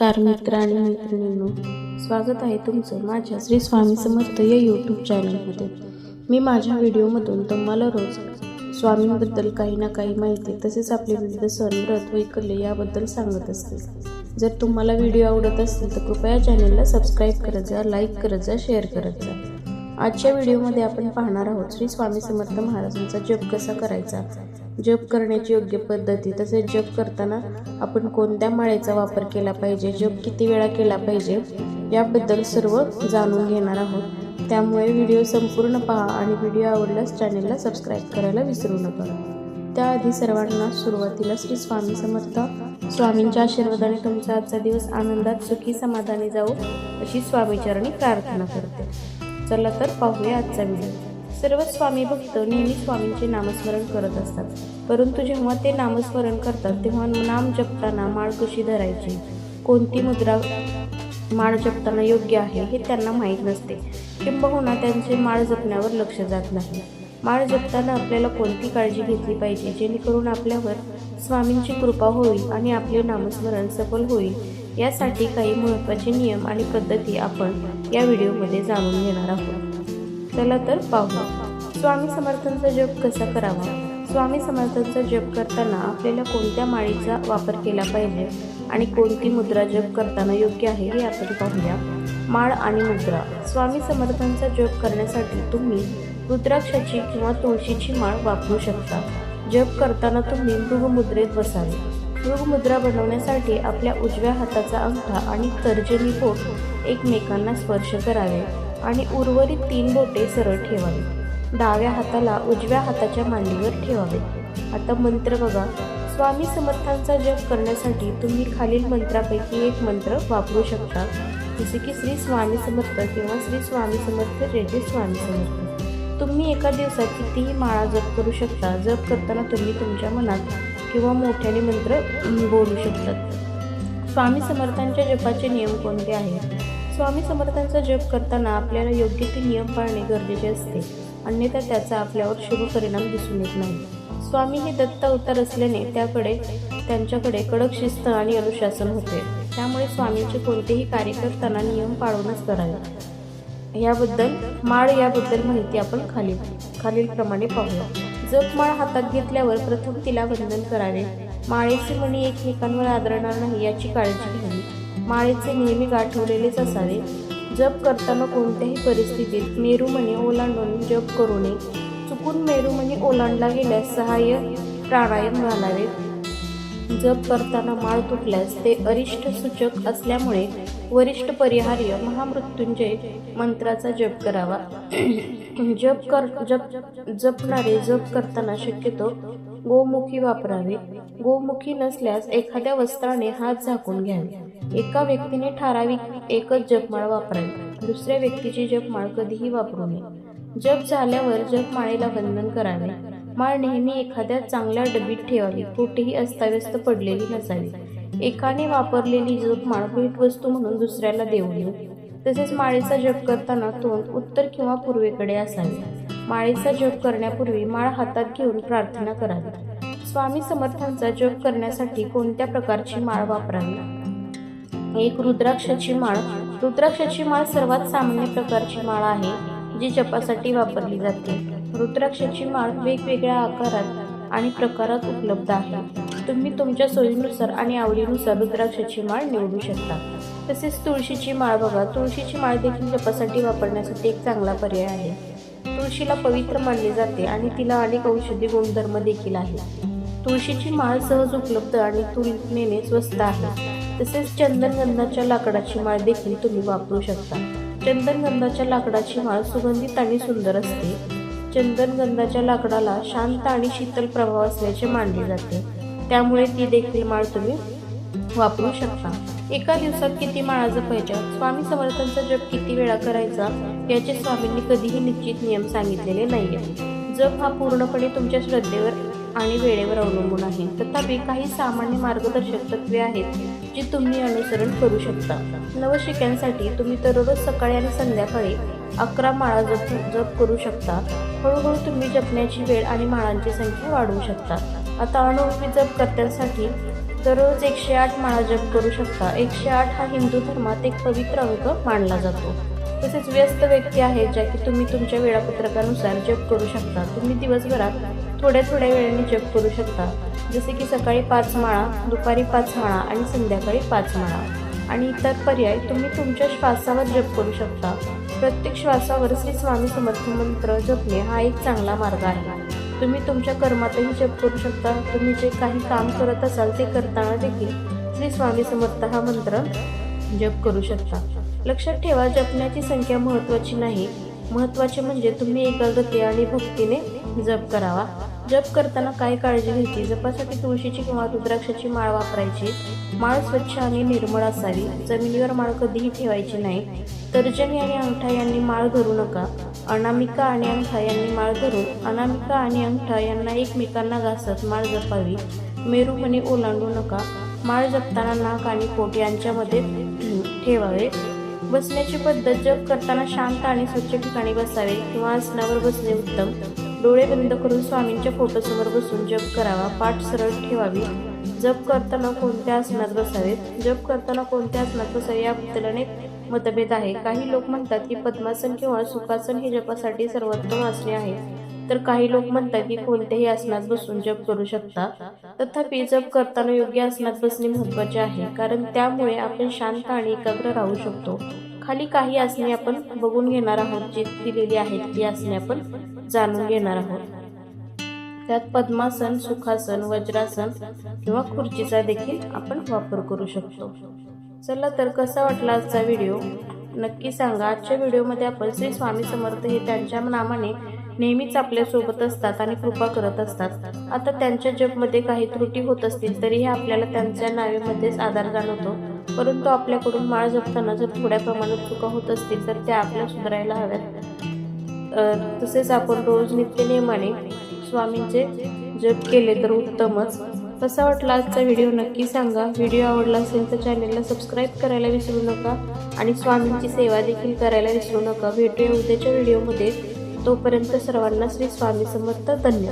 नमस्कार मित्र आणि मैत्रिणींनो. स्वागत आहे तुमचं माझ्या श्री स्वामी समर्थ या यूट्यूब चॅनलमध्ये मी माझ्या व्हिडिओमधून तुम्हाला रोज स्वामींबद्दल काही ना काही माहिती तसेच आपले विविध सण व्रत वैकल्य याबद्दल सांगत असते. जर तुम्हाला व्हिडिओ आवडत असतील तर कृपया चॅनलला सबस्क्राईब करत जा लाईक करत जा शेअर करत जा. आजच्या व्हिडिओमध्ये आपण पाहणार आहोत श्री स्वामी समर्थ महाराजांचा जप कसा करायचा? जप करण्याची योग्य पद्धती तसेच जप करताना आपण कोणत्या माळेचा वापर केला पाहिजे जप किती वेळा केला पाहिजे याबद्दल सर्व जाणून घेणार आहोत. त्यामुळे व्हिडिओ संपूर्ण पहा आणि व्हिडिओ आवडल्यास चॅनेलला सबस्क्राईब करायला विसरू नका. त्याआधी सर्वांना सुरुवातीला श्री स्वामी समर्थ स्वामींच्या आशीर्वादाने तुमचा आजचा दिवस आनंदात सुखी समाधानी जाऊ अशी स्वामीचरणी प्रार्थना करते. चला तर पाहूया आजचा व्हिडिओ. सर्व स्वामी भक्त नेहमी स्वामींचे नामस्मरण करत असतात. परंतु जेव्हा ते नामस्मरण करतात तेव्हा नाम जपताना माळ कशी धरायची? कोणती मुद्रा माळ जपताना योग्य आहे हे त्यांना माहीत नसते. किंबहुना त्यांचे माळ जपण्यावर लक्ष जात नाही. माळ जपताना आपल्याला कोणती काळजी घेतली पाहिजे जेणेकरून आपल्यावर स्वामींची कृपा होईल आणि आपले नामस्मरण सफल होईल? यासाठी काही महत्त्वाचे नियम आणि पद्धती आपण या व्हिडिओमध्ये जाणून घेणार आहोत. चला तर पाहू. स्वामी समर्थांचा जप कसा करावा? स्वामी समर्थांचा जप करताना आपल्याला कोणत्या माळीचा वापर केला पाहिजे आणि कोणती मुद्रा जप करताना योग्य आहे हे आपण पाहूया. माळ आणि मुद्रा. स्वामी समर्थांचा जप करण्यासाठी तुम्ही रुद्राक्षाची किंवा तुळशीची माळ वापरू शकता. जप करताना तुम्ही मृगमुद्रेत बसावे. मृगमुद्रा बनवण्यासाठी आपल्या उजव्या हाताचा अंगठा आणि तर्जनी बोट एकमेकांना स्पर्श करावे. आणि उर्वरित तीन बोटे सरळ ठेवावी. डाव्या हाताला उजव्या हाताच्या मांडीवर ठेवावे. आता मंत्र बघा. स्वामी समर्थांचा जप करण्यासाठी तुम्ही खालील मंत्रापैकी एक मंत्र वापरू शकता. जसे की श्री स्वामी समर्थ किंवा श्री स्वामी समर्थ जय स्वामी समर्थ. तुम्ही एका दिवसात कितीही माळा जप करू शकता. जप करताना तुम्ही तुमच्या मनात किंवा मोठ्याने मंत्र बोलू शकतात स्वामी समर्थांच्या जपाचे नियम कोणते आहेत? स्वामी समर्थांचा जप करताना आपल्याला योग्य ते नियम पाळणे गरजेचे असते. अन्यथा त्याचा आपल्यावर शुभ परिणाम दिसून येत नाही. स्वामी हे दत्त अवतार असल्याने त्याकडे त्यांच्याकडे कडक शिस्त आणि अनुशासन होते. त्यामुळे स्वामींचे कोणतेही कार्य करताना नियम पाळूनच करावे. याबद्दल माळ याबद्दल माहिती आपण खालील खालीलप्रमाणे पाहूया. जप माळ हातात घेतल्यावर प्रथम तिला वंदन करावे. माळेचे मणी एकमेकांवर आदरणार नाही याची काळजी घ्यावी माळेचे नेहमी गाठवलेलेच असावे. जप करताना कोणत्याही परिस्थितीत मेरुमणी ओलांडून जप करू नये. चुकून मेरुमणी ओलांडला गेल्यास सहाय्य प्राणायाम घालावे जप करताना माळ तुटल्यास ते अरिष्ट सूचक असल्यामुळे वरिष्ठ परिहार्य महामृत्युंजय मंत्राचा जप करावा. जप कर जप जपणारे जप करताना शक्यतो गोमुखी वापरावे. गोमुखी नसल्यास एखाद्या वस्त्राने हात झाकून घ्यावे. एका व्यक्तीने ठराविक एकच जपमाळ वापरावी. दुसऱ्या व्यक्तीची जपमाळ कधीही वापरू नये. जप झाल्यावर जपमाळेला वंदन करावे. माळ नेहमी एखाद्या चांगल्या डबीत ठेवावी. कुठेही अस्ताव्यस्त पडलेली नसावी. एकाने वापरलेली जपमाळ भेटवस्तू म्हणून दुसऱ्याला देऊ नये. तसेच माळेचा जप करताना तोंड उत्तर किंवा पूर्वेकडे असावे. माळेचा जप करण्यापूर्वी माळ हातात घेऊन प्रार्थना करावी. स्वामी समर्थांचा जप करण्यासाठी कोणत्या प्रकारची माळ वापरावी? एक रुद्राक्षाची माळ. रुद्राक्षाची माळ सर्वात सामान्य प्रकारची माळ आहे जी जपासाठी वापरली जाते. रुद्राक्षाची माळ वेगवेगळ्या आकारात आणि प्रकारात उपलब्ध आहे. तुम्ही तुमच्या सोयीनुसार आणि आवडीनुसार रुद्राक्षाची माळ निवडू शकता. तसेच तुळशीची माळ बघा. तुळशीची माळ देखील जपासाठी वापरण्यासाठी एक चांगला पर्याय आहे. तुळशीला पवित्र मानले जाते आणि तिला अनेक औषधी गुणधर्म देखील आहेत. तुळशीची माळ सहज उपलब्ध आणि तुलनेने स्वस्त आहे. तसेच चंदनगंधाच्या लाकडाची माळ देखील तुम्ही वापरू शकता. चंदनगंधाच्या लाकडाची माळ सुगंधित आणि सुंदर असते. चंदनगंधाच्या लाकडाला शांत आणि शीतल प्रभाव असल्याचे मानले जाते. त्यामुळे ती देखील माळ तुम्ही वापरू शकता. एका दिवसात किती माळा जपायच्या स्वामी समर्थांचा जप किती वेळा करायचा? याचे स्वामींनी कधीही निश्चित नियम सांगितलेले नाहीये. जप हा पूर्णपणे तुमच्या श्रद्धेवर आणि वेळेवर अवलंबून आहे. तथापि काही सामान्य मार्गदर्शक तत्वे आहेत जी तुम्ही अनुसरण करू शकता. नवशिक्यांसाठी तुम्ही दररोज सकाळी आणि संध्याकाळी अकरा माळा जप जप करू शकता. हळूहळू तुम्ही जपण्याची वेळ आणि माळांची संख्या वाढवू शकता. आता अनुभवी जप करण्यासाठी दररोज एकशे आठ माळा जप करू शकता. एकशे आठ हा हिंदू धर्मात एक पवित्र अंक मानला जातो. तसेच व्यस्त व्यक्ती आहे ज्या की तुम्ही तुमच्या वेळापत्रकानुसार जप करू शकता. तुम्ही दिवसभरात थोड्या थोड्या वेळाने जप करू शकता. जसे की सकाळी पाच माळा दुपारी पाच माळा आणि संध्याकाळी पाच माळा. आणि इतर पर्याय तुम्ही तुमच्या श्वासावर जप करू शकता. प्रत्येक श्वासावर श्री स्वामी समर्थ मंत्र जपणे हा एक चांगला मार्ग आहे. तुम्ही तुमच्या कर्मातही जप करू शकता. तुम्ही जे काही काम करत असाल ते करताना देखील. श्री स्वामी समर्थ हा मंत्र जप करू शकता. लक्षात ठेवा जपण्याची संख्या महत्त्वाची नाही. महत्त्वाचे म्हणजे तुम्ही एकाग्रते आणि भक्तीने जप करावा. जप करताना काय काळजी घ्यायची. जपासाठी तुळशीची किंवा रुद्राक्षाची माळ वापरायची. माळ स्वच्छ आणि निर्मळ असावी. जमिनीवर माळ कधीही ठेवायची नाही. तर्जनी आणि अंगठा यांनी माळ धरू नका. अनामिका आणि अंगठा यांनी माळ धरून अनामिका आणि अंगठा यांना एकमेकांना घासत माळ जपावी. मेरूपणे ओलांडू नका. माळ जपताना नाक आणि पोट यांच्यामध्ये ठेवावे. बसण्याची पद्धत जप करताना शांत आणि स्वच्छ ठिकाणी बसावे किंवा आसनावर बसणे उत्तम. डोळे बंद करून स्वामींच्या फोटोसमोर बसून जप करावा पाठ सरळ ठेवावी. जप करताना कोणत्या आसनात बसावेत? जप करताना कोणत्या आसनात बसावे याबद्दल अनेक मतभेद आहे. काही लोक म्हणतात की पद्मासन किंवा सुखासन हे जपासाठी सर्वोत्तम आसने आहे तर काही लोक म्हणतात की कोणत्याही आसनात बसून जप करू शकता. तथापि जप करताना योग्य आसनात बसणे महत्त्वाचे आहे कारण त्यामुळे आपण शांत आणि एकाग्र राहू शकतो. खाली काही आसने आपण बघून घेणार आहोत जी दिलेली आहेत. ती आसने आपण जाणून घेणार आहोत. त्यात पद्मासन सुखासन वज्रासन किंवा खुर्चीचा देखील आपण वापर करू शकतो. चला तर कसा वाटला आजचा व्हिडिओ? नक्की सांगा. आजच्या व्हिडिओमध्ये आपण श्री स्वामी समर्थ हे त्यांच्या नामाने नेहमीच आपल्यासोबत असतात आणि कृपा करत असतात. आता त्यांच्या जपमध्ये काही त्रुटी होत असतील तरीही आपल्याला त्यांच्या नावेमध्येच आधार जाणवतो. परंतु आपल्याकडून माळ जपताना जर थोड्या प्रमाणात चुका होत असतील तर त्या आपल्या सुधारायला हव्यात. तसेच आपण रोज नित्यनियमाने स्वामींचे जप केले तर उत्तमच. कसा वाटला आजचा व्हिडिओ नक्की सांगा. व्हिडिओ आवडला असेल तर चॅनेलला सबस्क्राईब करायला विसरू नका आणि स्वामींची सेवा देखील करायला विसरू नका. भेटूया उद्याच्या व्हिडिओमध्ये. तोपर्यंत सर्वांना श्री स्वामी समर्थ. धन्यवाद.